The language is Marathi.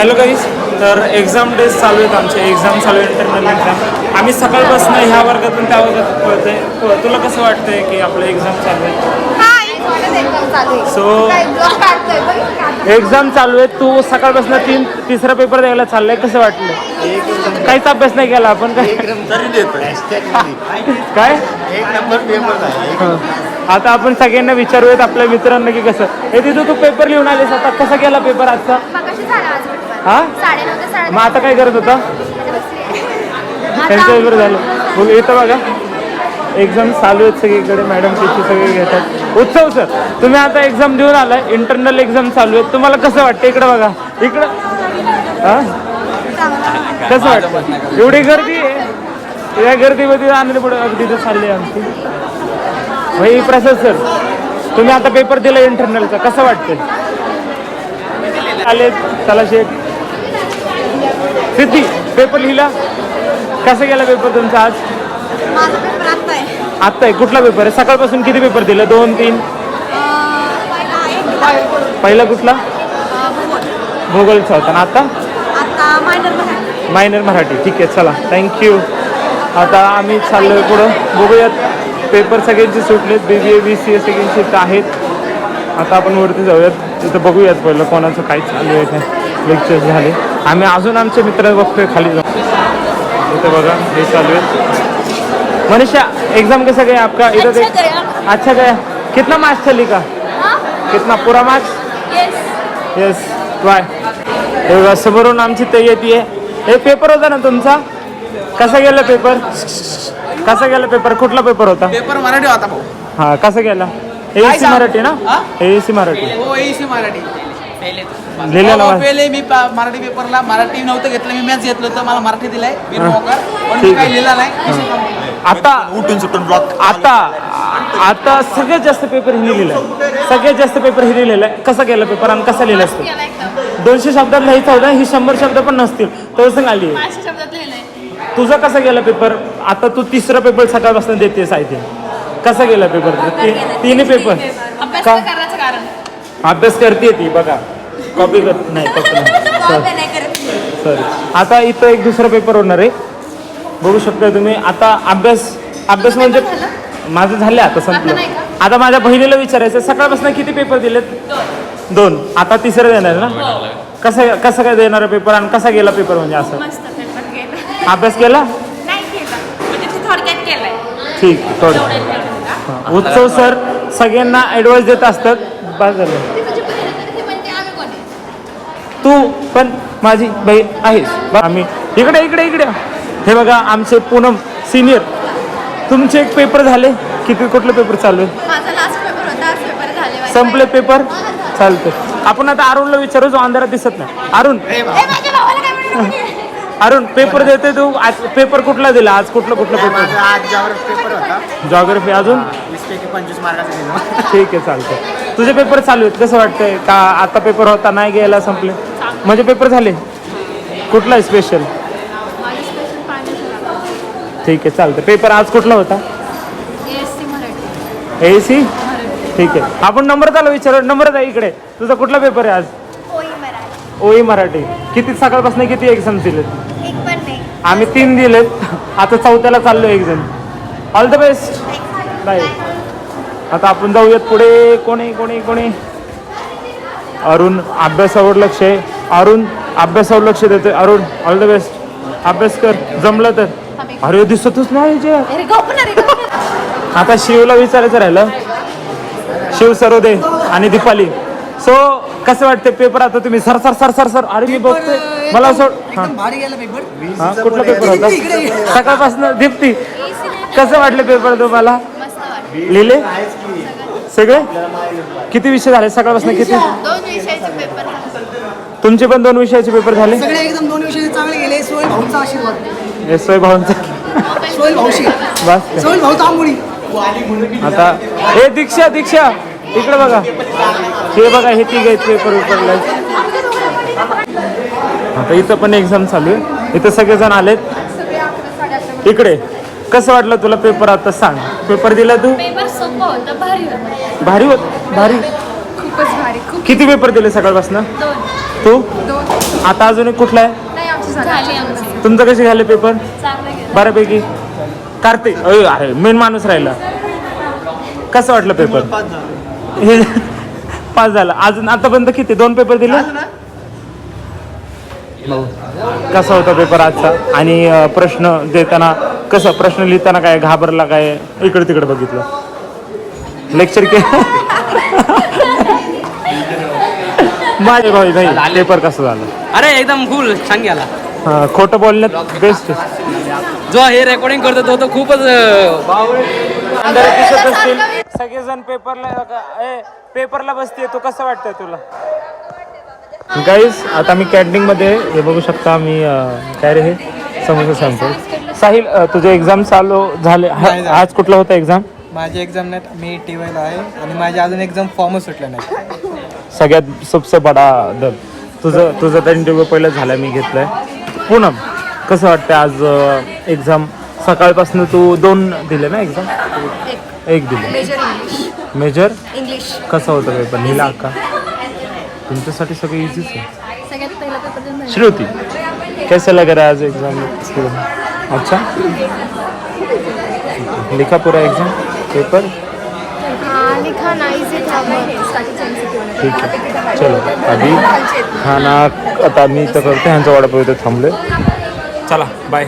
हॅलो गाईज तर एक्झाम डेज चालू आहेत आमचे. एक्झाम चालू आहे इंटरनल एक्झाम आम्ही सकाळपासून ह्या वर्गातून त्या वर्गात पळतोय. तुला कसं वाटतंय की आपलं एक्झाम चालू आहे? So- एक्झाम चालू आहे. तू सकाळपासून तीन तिसरा पेपर द्यायला चाललाय. कसं वाटलं? काहीच अभ्यास नाही केला आपण. काय काय? एक नंबर पेपर आहे हं. आता आपण सगळ्यांना विचारूयात आपल्या मित्रांना की कसं हे तिथं तू पेपर लिहून आलेस. आता कसा गेला पेपर आजचा? हा? मग आता काय करत होता? त्यांचं पेपर झालं. मग इथं बघा. एक्झाम चालू आहेत सगळीकडे. मॅडम टीचर सगळे घेतात. उत्सव सर तुम्ही आता एक्झाम देऊन आलाय. इंटरनल एक्झाम चालू आहे तुम्हाला कसं वाटतं? इकडं बघा. इकडं. हा? कसं वाटतं? एवढी गर्दी आहे? या गर्दीमध्ये आणले पुढे. अगदी तर चालली आहे आमची. भाई प्रसाद सर तुम्ही आता पेपर दिला इंटरनलचा. कसं वाटतं आले चला शेठ. सिद्धी पेपर लिहिला? कसा गेला पेपर तुमचा आज? माझा पेपर आत्ता आहे. आत्ता आहे. कुठला पेपर आहे? सकाळपासून किती पेपर दिले? दोन तीन? पहिला एक दिला. पहिला कुठला? अं, भूगोल. भूगोलचा होता ना आता आता मायनर मराठी. ठीक आहे चला. थँक्यू आता आम्ही चाललोय पुढं. बघूयात. पेपर सगळ्यांचे सुटलेत. बी बी ए बी सी ए सगळ्यांचे इथं आहेत. आता आपण वरती जाऊयात. तिथं बघूयात पहिलं कोणाचं काय चालू आहे काय लेक्चर झाले. आम्ही अजून आमचे मित्र बघतोय खाली जाऊन. इथं बघा हे चालू आहे. मनीषा एग्जाम कैसा गया आपका? इधर देख. अच्छा गया। अच्छा गया. कितना मार्क्स चली का? कितना? पूरा मार्क्स येस येस बाय हे बघा समोरून आमची तयारी आहे. हे पेपर होता ना तुमचा? कसा गेला पेपर कसा गेला पेपर कुठला पेपर होता? पेपर मराठी होता भाऊ. हा कसा गेला? एसी? मराठी ना? हा? एसी मराठी. हो एसी मराठी. लिहिलेला हो, वा- पहिले मी पा- मराठी पेपरला मराठी नव्हतं घेतलं मी मॅथ्स घेतलं होतं मला मराठी दिलाय मी. मोकार पण मी काही आहे. लिहिला नाही. आता उठून सुटून ब्लॉक आता आता सगळ्यात जास्त पेपर हिने लिहिलाय. सगळ्यात जास्त पेपर हिने लिहिलाय. कसा गेला पेपर आणि कसा लिहिला असतो केला एकदम. दोनशे शब्दात लिहायचा होता ही शंभर शब्द पण नसतील. तर सांग आली. पाचशे शब्दात लिहिलंय. तुझा कसा गेला पेपर आता तू तिसरा पेपर सकाळपासून देतेस आय थिंक कसा गेला पेपर तिन्ही पेपर अभ्यास का? न करण्याचं कारण. अभ्यास करते ती बघा. कॉपी कर. नाही कॉपी नाही. कॉपी नाही करत सॉरी आता इथं एक दुसरा पेपर होणार आहे. बघू शकता तुम्ही. आता अभ्यास अभ्यास म्हणजे माझं झालं आता संपलं. नाही का? आता माझ्या बहिणीला विचारायचं सकाळपासून किती पेपर दिलेत? दोन. आता तिसरं देणार ना? कसं कसं काय देणार पेपर आणि कसा गेला पेपर म्हणजे असं? मस्त पेपर गेला. अभ्यास केला? नाही केला. म्हणजे ते थोडक्यात केलाय. ठीक थोडं केलं? हां. उत्सव सर सगळ्यांना ॲडवाईस देत असतात. बस झालं. ती तरी ती म्हणते आम्ही कोण आहे? तू पण माझी बहीण आहेस. आम्ही इकडे इकडे इकडे. हे बघा आमचे पूनम सिनियर तुमचे एक पेपर झाले. किती कुठले पेपर चालू आहे? माझा लास्ट पेपर माझे. संपले पेपर चालते आपण आता अरुणला विचारू जो अंधारात दिसत नाही. अरुण. ए, माझ्या भावाला काय म्हणू नको. अरुण पेपर देते तू? आज पेपर कुठला दिला? आज कुठला कुठला पेपर माझा आज ज्यावर पेपर होता. जॉग्राफी अजून? ठीक आहे चालतंय. तुझे पेपर चालू आहेत कसं वाटतंय? का आता पेपर होता नाही गेला संपले? म्हणजे पेपर झाले? कुठला आहे स्पेशल. ठीक आहे चालतं पेपर आज कुठला होता? ए सी ठीक आहे. आपण नंबर त्याला विचारू नंबर आहे इकडे. तुझा कुठला पेपर आहे आज? ओई मराठी. किती सकाळपासून किती एक्झाम दिलेत? एक पण नाही. आम्ही तीन दिलेत. आता चौथ्याला चाललो exam all the best bye आता आपण जाऊयात पुढे. कोणी कोणी कोणी? अरुण अभ्यासावर लक्ष आहे. अरुण अभ्यासावर लक्ष देतोय. अरुण ऑल द बेस्ट अभ्यास कर. जमलं तर. अरे दिसतच नाही जे. आता शिवला विचारायचं राहिलं. शिव सरोदे आणि दीपाली. सो कसं वाटते पेपर आता तुम्ही? Sir sir sir sir sir. अरे मी बघतोय. मला असं हा. भारी गेला पेपर हा कुठला पेपर होता? सकाळपासून दीप्ती. कसं वाटलं पेपर तुम्हाला? लिहिले? सगळे? किती विषय झाले? सकाळपासून किती? दोन विषयाचे पेपर तुमचे पण दोन विषयाचे पेपर झाले? सगळे एकदम दोन विषय चांगले गेले. सोहेल भाऊंचा आशीर्वाद. एस वाय भाऊंचा. सोहेल भाऊशी. बस. सोहेल भाऊ तांबुळी आता हे दीक्षा दीक्षा. इकडे बघा. हे बघा हे तिघ आहेत पेपर पेपरला आता इथं पण एक्झाम चालू आहे. इथं सगळेजण आलेत. इकडे. कसं वाटलं तुला पेपर आता सांग? पेपर दिला तू? पेपर सोपं होतं भारी होतं. भारी होत? भारी? खूपच भारी खूप किती पेपर दिले सकाळपासून? दोन. तू? दोन. आता अजून एक कुठला आहे? नाही आमची झाली. आमची. तुमचं कसे झाले पेपर? चांगलं गेलं. बऱ्यापैकी. कार्तिक अय, अरे मेन माणूस राहिला. कसं वाटलं पेपर? पाच झालं. हे पास झालं. अजून आतापर्यंत किती? दोन पेपर दिले? कसा होता पेपर आजचा? आणि प्रश्न देताना कसं प्रश्न लिहिताना काय घाबरला काय? इकडे तिकडे बघितलं. लेक्चर के माझे भाई भाई पेपर कसं झालं? अरे एकदम कूल छान गेला खोटं बोलण्यात बेस्ट जो हे रेकॉर्डिंग करतो तो तो खूपच दिसत असतील. सगळेजण पेपरला पेपरला बसते तो कसं वाटतंय तुला? गाईज आता मी कॅन्टीन मध्ये हे बघू शकता मी काय रे हे? समोसा सांगतो साहिल तुझे एक्झाम चालू झाले. हा-. आज कुठला होता एक्झाम माझी एक्झाम नाही मी टी वायला आहे. आणि माझे अजून एक्झाम फॉर्मच सुटले नाही सगळ्यात सबसे बडा दब. तुझं तुझं तर इंटरव्ह्यू पहिलं झाला मी घेतलाय. पूनम कसं वाटतं आज एक्झाम सकाळपासून तू दोन दिले ना एक्झाम एक. दिले. मेजर इंग्लिश मेजर इंग्लिश कसं होतं पेपर लिहिला का तुमच्यासाठी सगळं इझीच आहे. सगळ्यात पहिला पेपर श्रुति कैसे लग रहा है आज एग्जाम अच्छा. लिखा पूरा एग्जाम पेपर हाँ लिखा ना इजी था ठीक आहे. चलो अभी खाना आता मी तर करते ह्यांचा वडापाव इथे थांबले चला बाय